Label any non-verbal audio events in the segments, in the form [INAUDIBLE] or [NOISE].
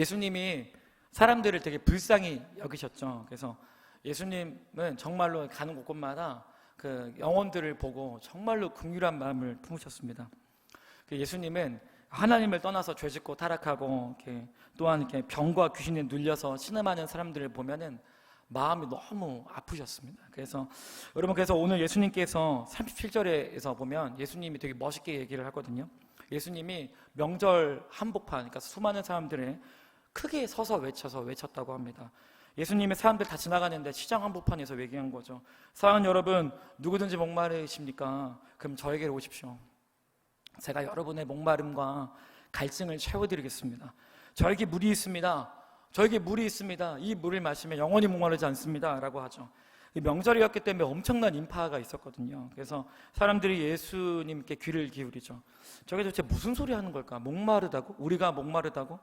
예수님이 사람들을 되게 불쌍히 여기셨죠. 그래서 예수님은 정말로 가는 곳곳마다 그 영혼들을 보고 정말로 긍휼한 마음을 품으셨습니다. 그 예수님은 하나님을 떠나서 죄짓고 타락하고 이렇게 또한 이렇게 병과 귀신에 눌려서 신음하는 사람들을 보면은 마음이 너무 아프셨습니다. 그래서 여러분 그래서 오늘 예수님께서 37절에서 보면 예수님이 되게 멋있게 얘기를 하거든요. 예수님이 명절 한복판 그러니까 수많은 사람들의 크게 서서 외쳐서 외쳤다고 합니다. 예수님의 사람들 다 지나가는데 시장 한복판에서 얘기한 거죠. 사랑하는 여러분, 누구든지 목마르십니까? 그럼 저에게로 오십시오. 제가 여러분의 목마름과 갈증을 채워드리겠습니다. 저에게 물이 있습니다. 저에게 물이 있습니다. 이 물을 마시면 영원히 목마르지 않습니다. 라고 하죠. 이 명절이었기 때문에 엄청난 인파가 있었거든요. 그래서 사람들이 예수님께 귀를 기울이죠. 저게 도대체 무슨 소리 하는 걸까? 목마르다고? 우리가 목마르다고?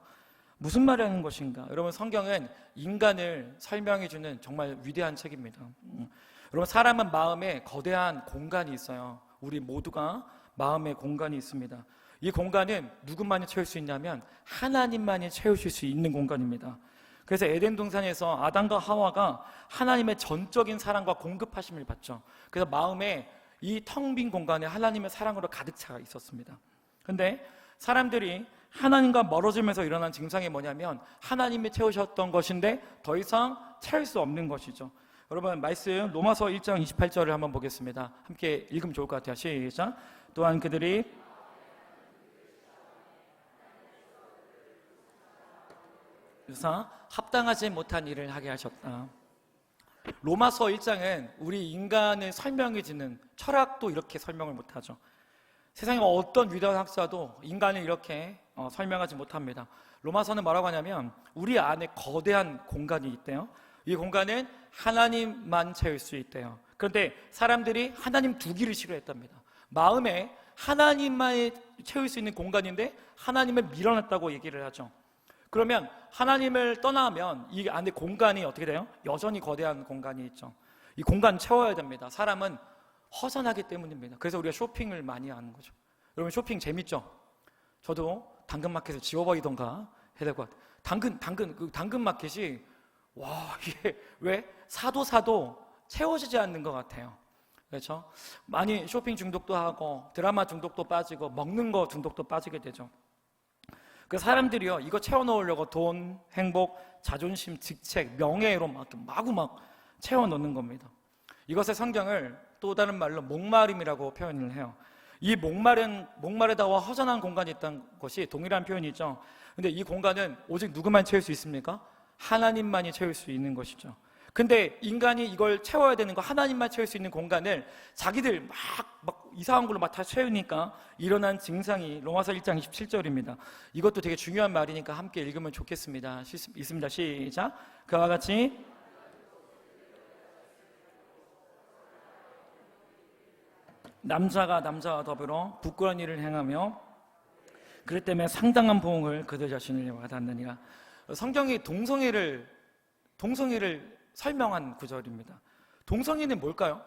무슨 말을 하는 것인가? 여러분 성경은 인간을 설명해 주는 정말 위대한 책입니다. 음. 여러분 사람은 마음에 거대한 공간이 있어요. 우리 모두가 마음의 공간이 있습니다. 이 공간은 누구만이 채울 수 있냐면 하나님만이 채우실 수 있는 공간입니다. 그래서 에덴 동산에서 아담과 하와가 하나님의 전적인 사랑과 공급하심을 받죠. 그래서 마음에 이 텅 빈 공간에 하나님의 사랑으로 가득 차 있었습니다. 근데 사람들이 하나님과 멀어지면서 일어난 증상이 뭐냐면 하나님이 채우셨던 것인데 더 이상 채울 수 없는 것이죠. 여러분 말씀 로마서 1장 28절을 한번 보겠습니다. 함께 읽으면 좋을 것 같아요. 시작. 또한 그들이 그래서 합당하지 못한 일을 하게 하셨다. 로마서 1장은 우리 인간을 설명해 주는 철학도 이렇게 설명을 못하죠. 세상에 어떤 위대한 학자도 인간을 이렇게 어, 설명하지 못합니다. 로마서는 뭐라고 하냐면 우리 안에 거대한 공간이 있대요. 이 공간은 하나님만 채울 수 있대요. 그런데 사람들이 하나님 두기를 싫어했답니다. 마음에 하나님만 채울 수 있는 공간인데 하나님을 밀어놨다고 얘기를 하죠. 그러면 하나님을 떠나면 이 안에 공간이 어떻게 돼요? 여전히 거대한 공간이 있죠. 이 공간 채워야 됩니다. 사람은 허전하기 때문입니다. 그래서 우리가 쇼핑을 많이 하는 거죠. 여러분 쇼핑 재밌죠? 저도 당근마켓을 지워버리던가 해야 될 것 같아요. 당근, 당근, 그 당근마켓이 와 이게 [LAUGHS] 왜 사도 사도 채워지지 않는 것 같아요. 그렇죠? 많이 쇼핑 중독도 하고 드라마 중독도 빠지고 먹는 거 중독도 빠지게 되죠. 그 사람들이요 이거 채워넣으려고 돈, 행복, 자존심, 직책, 명예로 막 마구 막 채워넣는 겁니다. 이것의 성경을 또 다른 말로 목마름이라고 표현을 해요. 이 목마른 목마르다와 허전한 공간이 있다는 것이 동일한 표현이죠. 근데 이 공간은 오직 누구만 채울 수 있습니까? 하나님만이 채울 수 있는 것이죠. 근데 인간이 이걸 채워야 되는 거 하나님만 채울 수 있는 공간을 자기들 막, 막 이상한 걸로 막 다 채우니까 일어난 증상이 로마서 1장 27절입니다. 이것도 되게 중요한 말이니까 함께 읽으면 좋겠습니다. 시, 있습니다. 시작. 그와 같이 남자가 남자와 더불어 부끄러운 일을 행하며 그것 때문에 상당한 보응을 그들 자신을 받았느니라. 성경이 동성애를 동성애를 설명한 구절입니다. 동성애는 뭘까요?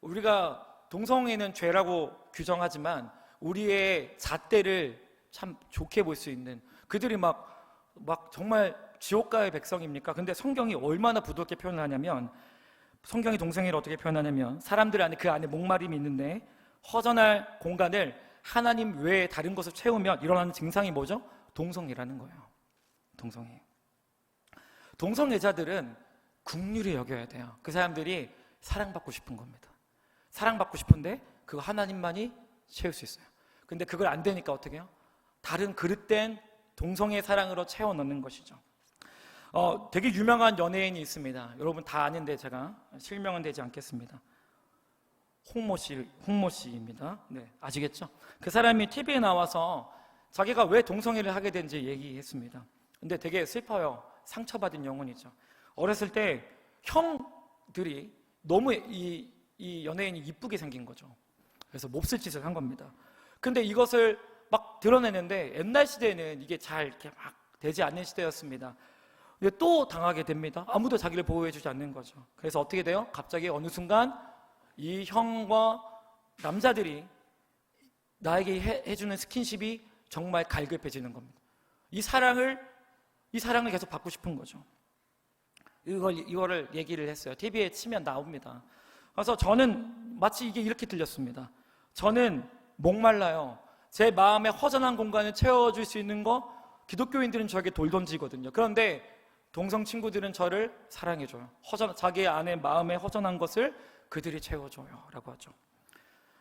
우리가 동성애는 죄라고 규정하지만 우리의 잣대를 참 좋게 볼 수 있는 그들이 막 막 정말 지옥가의 백성입니까? 근데 성경이 얼마나 부드럽게 표현하냐면 성경이 동성애를 어떻게 표현하냐면 사람들 안에 그 안에 목마름이 있는데 허전할 공간을 하나님 외에 다른 것을 채우면 일어나는 증상이 뭐죠? 동성애라는 거예요. 동성애. 동성애자들은 국률이 여겨야 돼요. 그 사람들이 사랑받고 싶은 겁니다. 사랑받고 싶은데 그거 하나님만이 채울 수 있어요. 근데 그걸 안 되니까 어떻게 해요? 다른 그릇된 동성애 사랑으로 채워 넣는 것이죠. 어, 되게 유명한 연예인이 있습니다. 여러분 다 아는데 제가 실명은 되지 않겠습니다. 홍모 씨, 홍모 씨입니다. 네, 아시겠죠? 그 사람이 TV에 나와서 자기가 왜 동성애를 하게 된지 얘기했습니다. 근데 되게 슬퍼요. 상처받은 영혼이죠. 어렸을 때 형들이 너무 이, 이 연예인이 이쁘게 생긴 거죠. 그래서 몹쓸 짓을 한 겁니다. 근데 이것을 막 드러내는데 옛날 시대에는 이게 잘 이렇게 막 되지 않는 시대였습니다. 근데 또 당하게 됩니다. 아무도 자기를 보호해 주지 않는 거죠. 그래서 어떻게 돼요? 갑자기 어느 순간 이 형과 남자들이 나에게 해, 해주는 스킨십이 정말 갈급해지는 겁니다. 이 사랑을 이 사랑을 계속 받고 싶은 거죠. 이걸 이거를 얘기를 했어요. TV에 치면 나옵니다. 그래서 저는 마치 이게 이렇게 들렸습니다. 저는 목말라요. 제 마음의 허전한 공간을 채워줄 수 있는 거 기독교인들은 저에게 돌 던지거든요. 그런데 동성 친구들은 저를 사랑해줘요. 허전 자기 안에 마음의 허전한 것을 그들이 채워줘요 라고 하죠.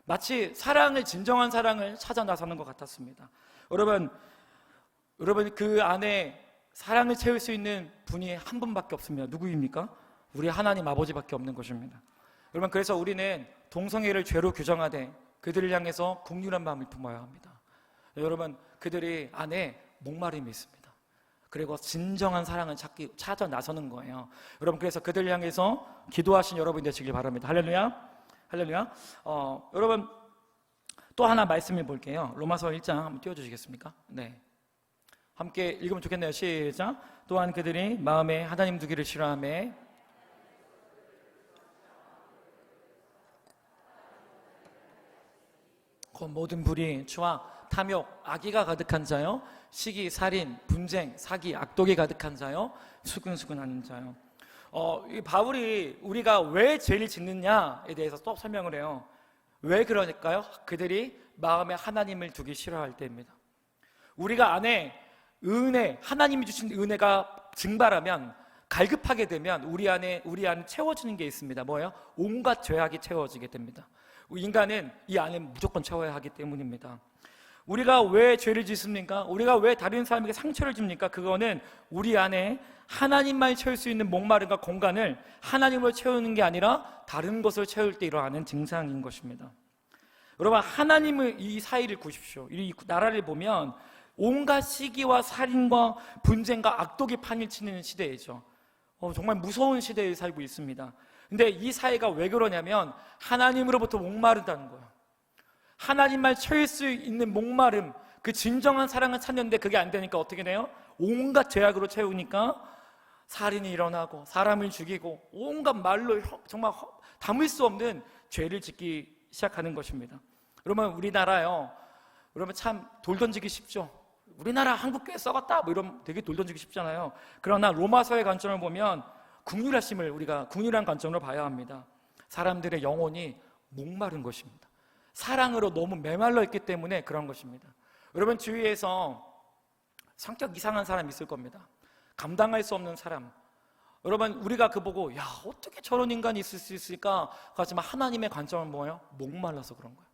마치 사랑을 진정한 사랑을 찾아 나서는 것 같았습니다. 여러분, 여러분 그 안에 사랑을 채울 수 있는 분이 한 분밖에 없습니다. 누구입니까? 우리 하나님 아버지밖에 없는 것입니다. 여러분 그래서 우리는 동성애를 죄로 규정하되 그들을 향해서 국률한 마음을 품어야 합니다. 여러분 그들이 안에 목마름이 있습니다. 그리고 진정한 사랑을 찾기 찾아 나서는 거예요. 여러분 그래서 그들을 향해서 기도하신 여러분 되시길 바랍니다. 할렐루야. 할렐루야. 어, 여러분 또 하나 말씀해 볼게요. 로마서 1장 한번 띄워 주시겠습니까? 네. 함께 읽으면 좋겠네요. 시작. 또한 그들이 마음에 하나님 두기를 싫어하며 그 모든 불의, 추악, 탐욕, 악의가 가득한 자요, 시기, 살인, 분쟁, 사기, 악독이 가득한 자요, 수근수근하는 자요. 어, 이 바울이 우리가 왜 죄를 짓느냐에 대해서 또 설명을 해요. 왜 그러니까요? 그들이 마음에 하나님을 두기 싫어할 때입니다. 우리가 안에 은혜, 하나님이 주신 은혜가 증발하면 갈급하게 되면 우리 안에 우리 안에 채워지는 게 있습니다. 뭐예요? 온갖 죄악이 채워지게 됩니다. 인간은 이 안에 무조건 채워야 하기 때문입니다. 우리가 왜 죄를 짓습니까? 우리가 왜 다른 사람에게 상처를 줍니까? 그거는 우리 안에 하나님만 채울 수 있는 목마름과 공간을 하나님으로 채우는 게 아니라 다른 것을 채울 때 일어나는 증상인 것입니다. 여러분 하나님을 이 사이를 구십시오. 이 나라를 보면 온갖 시기와 살인과 분쟁과 악독이 판일치는 시대이죠. 어, 정말 무서운 시대에 살고 있습니다. 근데 이 사회가 왜 그러냐면 하나님으로부터 목마르다는 거예요. 하나님만 채울 수 있는 목마름, 그 진정한 사랑을 찾는데 그게 안 되니까 어떻게 돼요? 온갖 죄악으로 채우니까 살인이 일어나고 사람을 죽이고 온갖 말로 정말 담을 수 없는 죄를 짓기 시작하는 것입니다. 여러분 우리나라요. 여러분 참돌 던지기 쉽죠. 우리나라 한국교회 썩었다 뭐 이러면 되게 돌 던지기 쉽잖아요. 그러나 로마서의 관점을 보면 국률하심을 우리가 국률한 관점으로 봐야 합니다. 사람들의 영혼이 목마른 것입니다. 사랑으로 너무 메말라 있기 때문에 그런 것입니다. 여러분 주위에서 성격 이상한 사람 있을 겁니다. 감당할 수 없는 사람. 여러분 우리가 그 보고 야 어떻게 저런 인간이 있을 수 있을까? 하지만 하나님의 관점은 뭐예요? 목말라서 그런 거예요.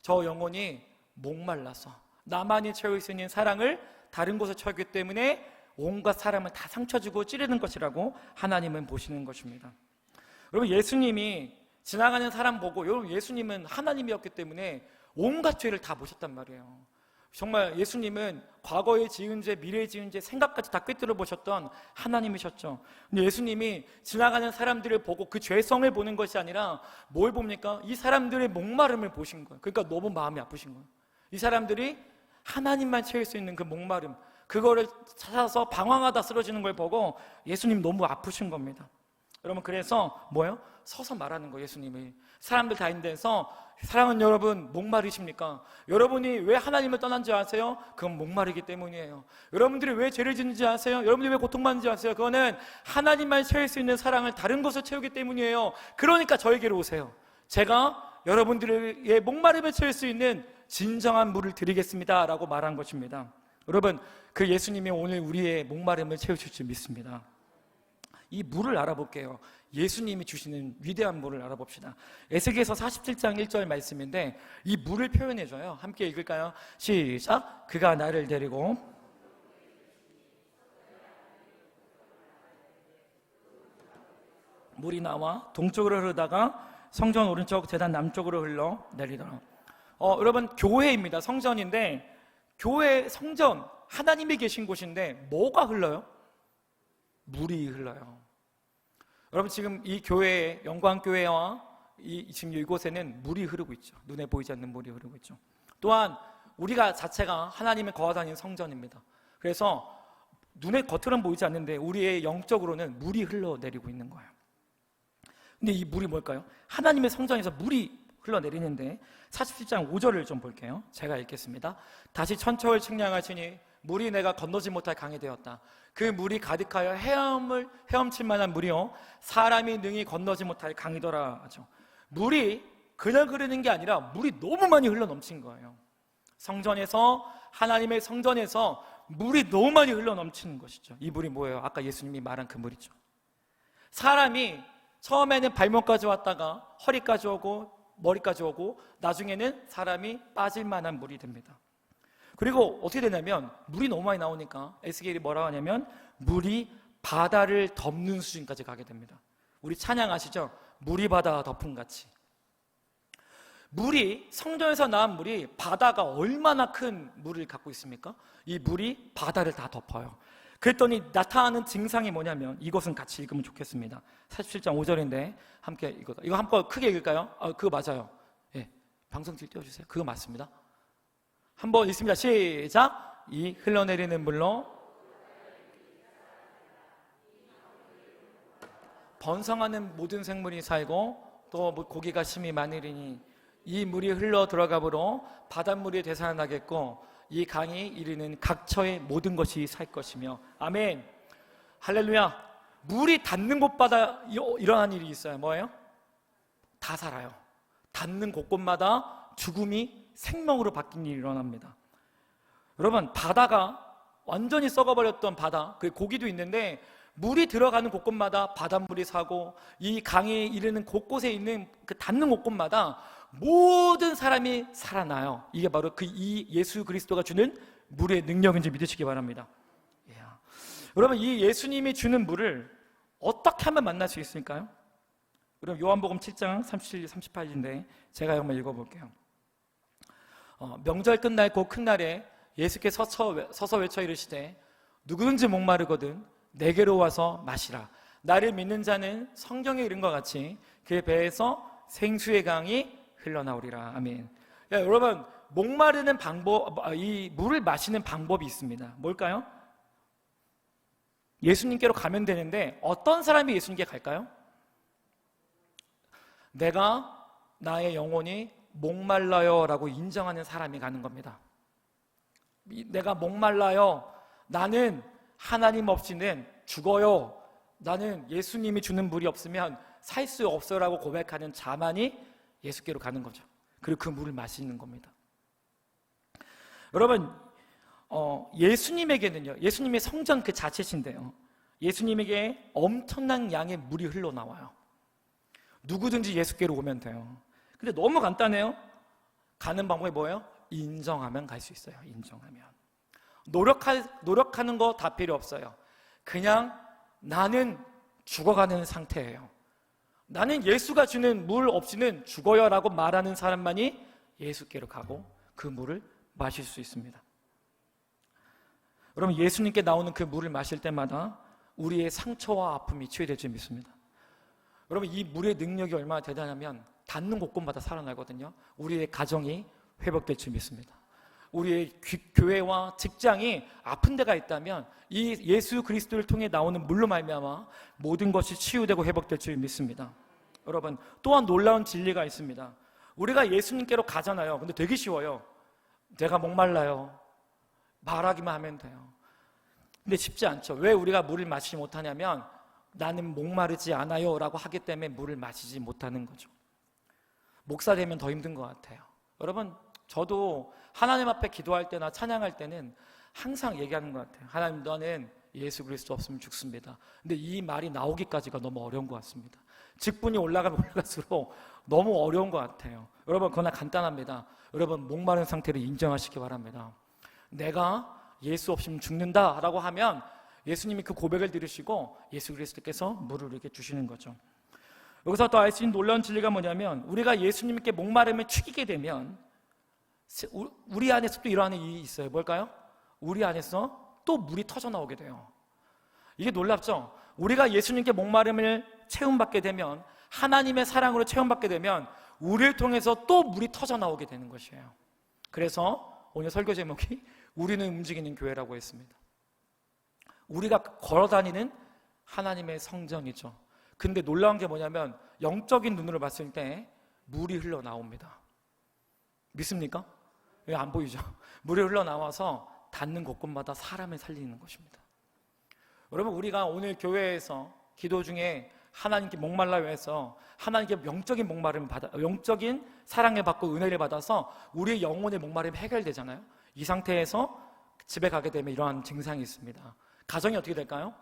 저 영혼이 목말라서 나만이 채울 수 있는 사랑을 다른 곳에 채우기 때문에 온갖 사람을 다 상처 주고 찌르는 것이라고 하나님은 보시는 것입니다. 여러분 예수님이 지나가는 사람 보고 여러분 예수님은 하나님이었기 때문에 온갖 죄를 다 보셨단 말이에요. 정말 예수님은 과거에 지은 죄, 미래에 지은 죄, 생각까지 다 꿰뚫어 보셨던 하나님이셨죠. 근데 예수님이 지나가는 사람들을 보고 그 죄성을 보는 것이 아니라 뭘 봅니까? 이 사람들의 목마름을 보신 거예요. 그러니까 너무 마음이 아프신 거예요. 이 사람들이 하나님만 채울 수 있는 그 목마름, 그거를 찾아서 방황하다 쓰러지는 걸 보고 예수님 너무 아프신 겁니다. 여러분 그래서 뭐요? 서서 말하는 거예요 예수님이 사람들 다 있는 데서 사랑하는 여러분 목마르십니까? 여러분이 왜 하나님을 떠난지 아세요? 그건 목마르기 때문이에요 여러분들이 왜 죄를 짓는지 아세요? 여러분들이 왜 고통받는지 아세요? 그거는 하나님만 채울 수 있는 사랑을 다른 곳에 채우기 때문이에요 그러니까 저에게로 오세요 제가 여러분들의 목마름을 채울 수 있는 진정한 물을 드리겠습니다 라고 말한 것입니다 여러분 그 예수님이 오늘 우리의 목마름을 채우실 줄 믿습니다 이 물을 알아볼게요. 예수님이 주시는 위대한 물을 알아봅시다. 에스겔서 47장 1절 말씀인데 이 물을 표현해 줘요. 함께 읽을까요? 시작. 그가 나를 데리고 물이 나와 동쪽으로 흐르다가 성전 오른쪽 재단 남쪽으로 흘러 내리더라. 어, 여러분 교회입니다. 성전인데 교회 성전 하나님이 계신 곳인데 뭐가 흘러요? 물이 흘러요. 여러분 지금 이 교회 영광 교회와 이 지금 이곳에는 물이 흐르고 있죠. 눈에 보이지 않는 물이 흐르고 있죠. 또한 우리가 자체가 하나님의 거하다는 성전입니다. 그래서 눈에 겉으로는 보이지 않는데 우리의 영적으로는 물이 흘러내리고 있는 거예요. 근데 이 물이 뭘까요? 하나님의 성전에서 물이 흘러내리는데 47장 5절을 좀 볼게요. 제가 읽겠습니다. 다시 천처를 측량하시니 물이 내가 건너지 못할 강이 되었다. 그 물이 가득하여 헤엄을 헤엄칠 만한 물이요 사람이 능히 건너지 못할 강이더라 하죠. 물이 그냥 흐르는 게 아니라 물이 너무 많이 흘러 넘친 거예요. 성전에서 하나님의 성전에서 물이 너무 많이 흘러 넘치는 것이죠. 이 물이 뭐예요? 아까 예수님이 말한 그 물이죠. 사람이 처음에는 발목까지 왔다가 허리까지 오고 머리까지 오고 나중에는 사람이 빠질 만한 물이 됩니다. 그리고 어떻게 되냐면 물이 너무 많이 나오니까 에스겔이 뭐라고 하냐면 물이 바다를 덮는 수준까지 가게 됩니다. 우리 찬양 아시죠? 물이 바다 덮음 같이. 물이 성전에서 나온 물이 바다가 얼마나 큰 물을 갖고 있습니까? 이 물이 바다를 다 덮어요. 그랬더니 나타나는 증상이 뭐냐면 이것은 같이 읽으면 좋겠습니다. 47장 5절인데 함께 이거 이거 한번 크게 읽을까요? 아, 그거 맞아요. 예. 방송실 띄워 주세요. 그거 맞습니다. 한번 읽습니다. 시작. 이 흘러내리는 물로 번성하는 모든 생물이 살고 또뭐 고기가 심이 많으리니 이 물이 흘러 들어가므로 바닷물이 되살아나겠고 이 강이 이르는 각처의 모든 것이 살 것이며 아멘 할렐루야 물이 닿는 곳마다 이- 일어난 일이 있어요 뭐예요? 다 살아요 닿는 곳곳마다 죽음이 생명으로 바뀐 일이 일어납니다 여러분 바다가 완전히 썩어버렸던 바다 그 고기도 있는데 물이 들어가는 곳곳마다 바닷물이 사고 이 강에 이르는 곳곳에 있는 그 닿는 곳곳마다 모든 사람이 살아나요. 이게 바로 그 이 예수 그리스도가 주는 물의 능력인지 믿으시기 바랍니다. 이야. 여러분 이 예수님이 주는 물을 어떻게 하면 만날 수 있을까요? 그럼 요한복음 7장 37, 38인데 제가 한번 읽어볼게요. 어, 명절 끝날 그큰 날에 예수께서 서서, 외쳐 이르시되 누구든지 목마르거든 내게로 와서 마시라. 나를 믿는 자는 성경에 이른 것 같이 그 배에서 생수의 강이 흘러나오리라. 아멘. 야, 여러분 목마르는 방법, 아, 이 물을 마시는 방법이 있습니다. 뭘까요? 예수님께로 가면 되는데 어떤 사람이 예수님께 갈까요? 내가 나의 영혼이 목말라요 라고 인정하는 사람이 가는 겁니다. 이- 내가 목말라요. 나는 하나님 없이는 죽어요. 나는 예수님이 주는 물이 없으면 살 수 없어라고 고백하는 자만이 예수께로 가는 거죠. 그리고 그 물을 마시는 겁니다. 여러분, 어, 예수님에게는요, 예수님의 성전 그 자체신데요. 예수님에게 엄청난 양의 물이 흘러나와요. 누구든지 예수께로 오면 돼요. 근데 너무 간단해요. 가는 방법이 뭐예요? 인정하면 갈 수 있어요. 인정하면. 노력할, 노력하는 거 다 필요 없어요. 그냥 나는 죽어가는 상태예요. 나는 예수가 주는 물 없이는 죽어요 라고 말하는 사람만이 예수께로 가고 그 물을 마실 수 있습니다. 여러분, 예수님께 나오는 그 물을 마실 때마다 우리의 상처와 아픔이 치유될 줄 믿습니다. 여러분, 이 물의 능력이 얼마나 대단하면 닿는 곳곳마다 살아나거든요. 우리의 가정이 회복될 줄 믿습니다. 우리의 귀- 교회와 직장이 아픈 데가 있다면 이 예수 그리스도를 통해 나오는 물로 말미암아 모든 것이 치유되고 회복될 줄 믿습니다. 여러분 또한 놀라운 진리가 있습니다. 우리가 예수님께로 가잖아요. 근데 되게 쉬워요. 내가 목말라요. 말하기만 하면 돼요. 근데 쉽지 않죠. 왜 우리가 물을 마시지 못하냐면 나는 목마르지 않아요 라고 하기 때문에 물을 마시지 못하는 거죠. 목사 되면 더 힘든 것 같아요. 여러분 저도 하나님 앞에 기도할 때나 찬양할 때는 항상 얘기하는 것 같아요. 하나님 너는 예수 그리스도 없으면 죽습니다. 근데 이 말이 나오기까지가 너무 어려운 것 같습니다. 직분이 올라가면 올라갈수록 너무 어려운 것 같아요. 여러분 그러나 간단합니다. 여러분 목마른 상태를 인정하시기 바랍니다. 내가 예수 없으면 죽는다 라고 하면 예수님이 그 고백을 들으시고 예수 그리스도께서 물을 이렇게 주시는 거죠. 여기서 또 알 수 있는 놀라운 진리가 뭐냐면 우리가 예수님께 목마름을 축이게 되면 우리 안에서 또 일어나는 일이 있어요. 뭘까요? 우리 안에서 또 물이 터져 나오게 돼요. 이게 놀랍죠? 우리가 예수님께 목마름을 체험받게 되면 하나님의 사랑으로 체험받게 되면 우리를 통해서 또 물이 터져 나오게 되는 것이에요. 그래서 오늘 설교 제목이 우리는 움직이는 교회라고 했습니다. 우리가 걸어 다니는 하나님의 성전이죠. 근데 놀라운 게 뭐냐면 영적인 눈으로 봤을 때 물이 흘러 나옵니다. 믿습니까? 왜 안 보이죠? [LAUGHS] 물이 흘러나와서 닿는 곳곳마다 사람을 살리는 것입니다. 여러분 우리가 오늘 교회에서 기도 중에 하나님께 목말라 해서 하나님께 영적인 목마름 받아 영적인 사랑을 받고 은혜를 받아서 우리의 영혼의 목마름이 해결되잖아요. 이 상태에서 집에 가게 되면 이러한 증상이 있습니다. 가정이 어떻게 될까요?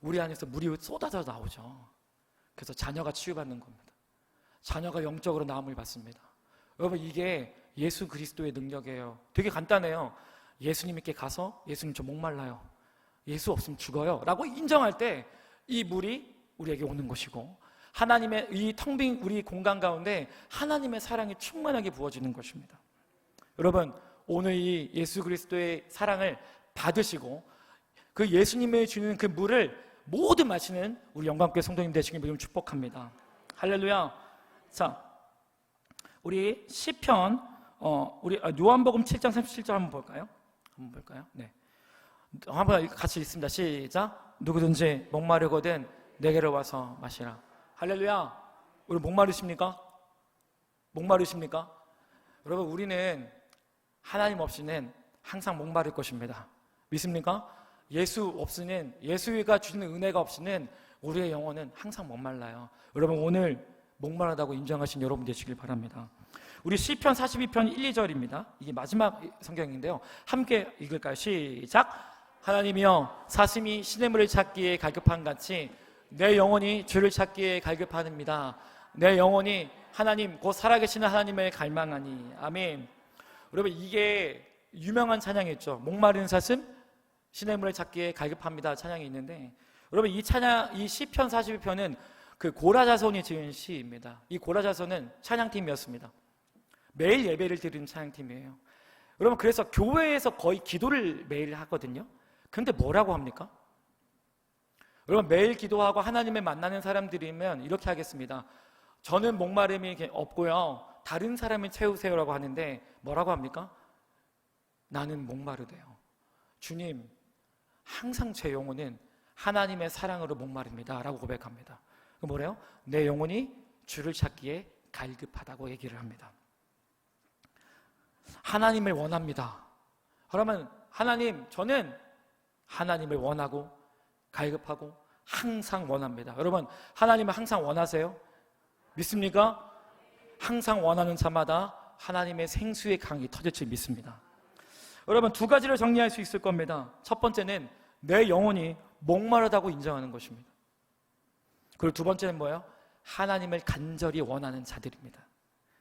우리 안에서 물이 쏟아져 나오죠. 그래서 자녀가 치유받는 겁니다. 자녀가 영적으로 나음을 받습니다. 여러분 이게 예수 그리스도의 능력이에요. 되게 간단해요. 예수님께 가서 예수님 저 목말라요. 예수 없으면 죽어요. 라고 인정할 때 이 물이 우리에게 오는 것이고 하나님의 이 텅 빈 우리 공간 가운데 하나님의 사랑이 충만하게 부어지는 것입니다. 여러분 오늘 이 예수 그리스도의 사랑을 받으시고 그 예수님의 주는 그 물을 모두 마시는 우리 영광교회 성도님 되시길 을 축복합니다. 할렐루야. 자, 우리 시편 어 우리 아, 요한복음 7장 37절 한번 볼까요? 한번 볼까요? 네. 한번 같이 읽습니다. 시작. 누구든지 목마르거든 내게로 와서 마시라. 할렐루야. 우리 목마르십니까? 목마르십니까? 여러분 우리는 하나님 없이는 항상 목마를 것입니다. 믿습니까? 예수 없이는 예수가 주시는 은혜가 없이는 우리의 영혼은 항상 목말라요. 여러분 오늘 목마르다고 인정하신 여러분 되시길 바랍니다. 우리 시편 42편 1, 2절입니다. 이게 마지막 성경인데요. 함께 읽을까요? 시작. 하나님이여 사슴이 시냇물을 찾기에 갈급한 같이 내 영혼이 주를 찾기에 갈급하옵니다. 내 영혼이 하나님 곧 살아계시는 하나님을 갈망하니 아멘. 여러분 이게 유명한 찬양이 있죠. 목마른 사슴 시냇물을 찾기에 갈급합니다. 찬양이 있는데 여러분 이 찬양 이 시편 42편은 그 고라자손이 지은 시입니다. 이 고라자손은 찬양팀이었습니다. 매일 예배를 드리는 찬양팀이에요. 여러분 그래서 교회에서 거의 기도를 매일 하거든요. 근데 뭐라고 합니까? 여러분 매일 기도하고 하나님을 만나는 사람들이면 이렇게 하겠습니다. 저는 목마름이 없고요. 다른 사람을 채우세요라고 하는데 뭐라고 합니까? 나는 목마르대요. 주님, 항상 제 영혼은 하나님의 사랑으로 목마릅니다 라고 고백합니다. 그 뭐래요? 내 영혼이 주를 찾기에 갈급하다고 얘기를 합니다. 하나님을 원합니다. 그러면 하나님, 저는 하나님을 원하고 갈급하고 항상 원합니다. 여러분, 하나님을 항상 원하세요? 믿습니까? 항상 원하는 자마다 하나님의 생수의 강이 터질 줄 믿습니다. 여러분, 두 가지를 정리할 수 있을 겁니다. 첫 번째는 내 영혼이 목마르다고 인정하는 것입니다. 그리고 두 번째는 뭐예요? 하나님을 간절히 원하는 자들입니다.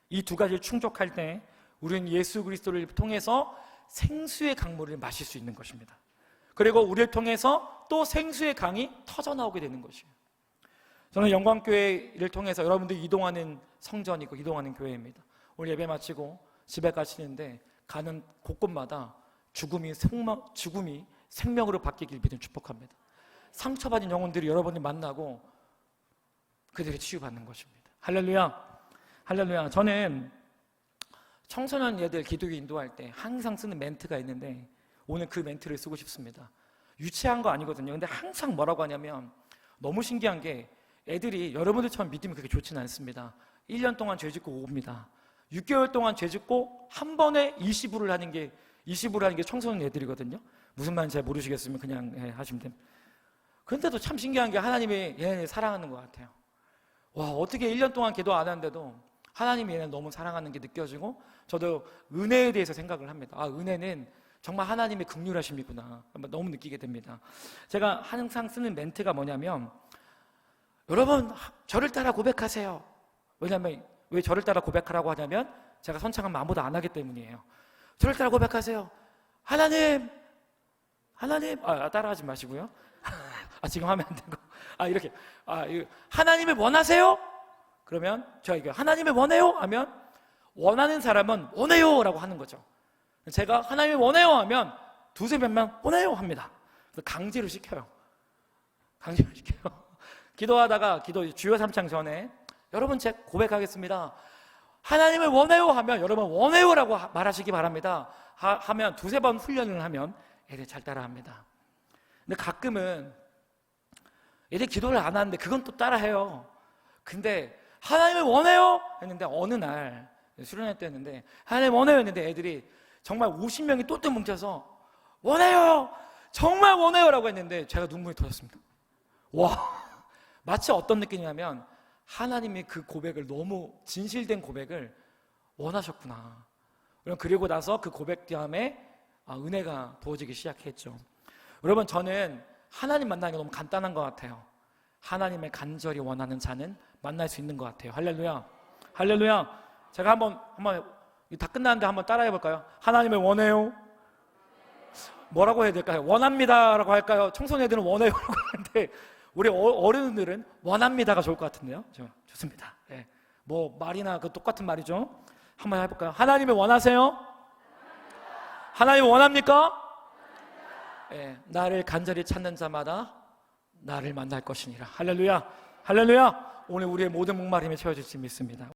이 두 가지를 충족할 때 우리는 예수 그리스도를 통해서 생수의 강물을 마실 수 있는 것입니다. 그리고 우리를 통해서 또 생수의 강이 터져 나오게 되는 것이에요. 저는 영광교회를 통해서 여러분들 이동하는 성전이고 이동하는 교회입니다. 오늘 예배 마치고 집에 가시는데 가는 곳곳마다 죽음이 생명, 죽음이 생명으로 바뀌길 믿음 축복합니다. 상처받은 영혼들이 여러분을 만나고 그들이 치유받는 것입니다. 할렐루야. 할렐루야. 저는 청소년 얘들 기도교 인도할 때 항상 쓰는 멘트가 있는데 오늘 그 멘트를 쓰고 싶습니다. 유치한 거 아니거든요. 근데 항상 뭐라고 하냐면 너무 신기한 게 애들이 여러분들처럼 믿음이 그렇게 좋지는 않습니다. 1년 동안 죄 짓고 옵니다. 6개월 동안 죄 짓고 한 번에 20부를 하는 게 20부를 하는 게 청소년 애들이거든요. 무슨 말인지 잘 모르시겠으면 그냥 예, 하시면 됩니다. 그런데도 참 신기한 게 하나님이 얘네 사랑하는 것 같아요. 와, 어떻게 1년 동안 기도 안 하는데도 하나님이 얘네 너무 사랑하는 게 느껴지고 저도 은혜에 대해서 생각을 합니다. 아, 은혜는 정말 하나님의 극률하심이구나. 너무 느끼게 됩니다. 제가 항상 쓰는 멘트가 뭐냐면, 여러분, 저를 따라 고백하세요. 왜냐면, 왜 저를 따라 고백하라고 하냐면, 제가 선창하면 아무도 안 하기 때문이에요. 저를 따라 고백하세요. 하나님! 하나님! 아, 따라하지 마시고요. [LAUGHS] 아, 지금 하면 안 되고. 아, 이렇게. 아, 하나님을 원하세요? 그러면, 저희가 하나님을 원해요? 하면, 원하는 사람은 원해요! 라고 하는 거죠. 제가 하나님을 원해요 하면 두세 명만 원해요 합니다. 강제로 시켜요. 강제로 시켜요. [LAUGHS] 기도하다가 기도 주요 3창 전에 여러분 제 고백하겠습니다. 하나님을 원해요 하면 여러분 원해요라고 말하시기 바랍니다. 하, 면 두세 번 훈련을 하면 애들 잘 따라합니다. 근데 가끔은 애들 기도를 안 하는데 그건 또 따라해요. 근데 하나님을 원해요 했는데 어느 날 수련회 때 했는데 하나님 원해요 했는데 애들이 정말 50명이 또뜻 뭉쳐서 원해요! 정말 원해요라고 했는데 제가 눈물이 터졌습니다. 와, [LAUGHS] 마치 어떤 느낌이냐면 하나님이 그 고백을 너무 진실된 고백을 원하셨구나. 그리고 나서 그 고백 다음에 아, 은혜가 부어지기 시작했죠. 여러분 저는 하나님 만나는 게 너무 간단한 것 같아요. 하나님의 간절히 원하는 자는 만날 수 있는 것 같아요. 할렐루야, 할렐루야. 제가 한번 한번 다 끝났는데 한번 따라해 볼까요? 하나님을 원해요. 뭐라고 해야 될까요? 원합니다라고 할까요? 청소년들은 원해요라고 [LAUGHS] 하는데 우리 어- 어른들은 원합니다가 좋을 것 같은데요. 저, 좋습니다. 예. 뭐 말이나 그 똑같은 말이죠. 한번 해볼까요? 하나님을 원하세요? 하나님 원합니까? 예, 나를 간절히 찾는 자마다 나를 만날 것이니라. 할렐루야, 할렐루야. 오늘 우리의 모든 목마름이 채워질 수 믿습니다.